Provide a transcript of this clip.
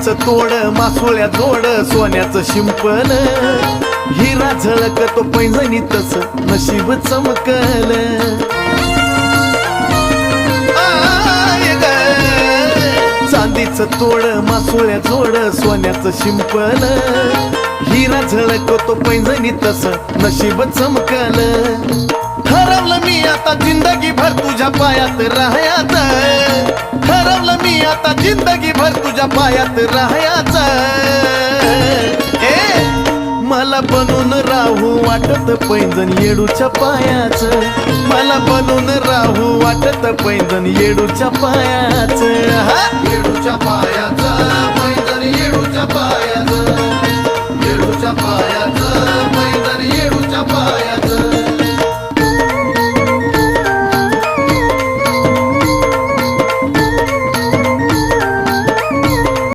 सोन्याचं तोड मासोळ्या जोड सोन्याचं शिंपण हिरा झळकतो पैंजणी तस नशीब चमकल. आय ग. चांदीचं तोड मासोळ्या जोड सोन्याचं शिंपण हिरा झळकतो पैंजणी तस नशीब चमकल. ठरवलं मी आता जिंदगी भर तुझ्या पायात राहयात ठरवलं मी आता जिंदगी भर तुझ्या पायात राहायच. ए मला बनून राहू वाटत पैंजण येडूच्या पायाच. मला बनून राहू वाटत पैंजण येडूच्या पायाच. हा? येडूच्या पायाच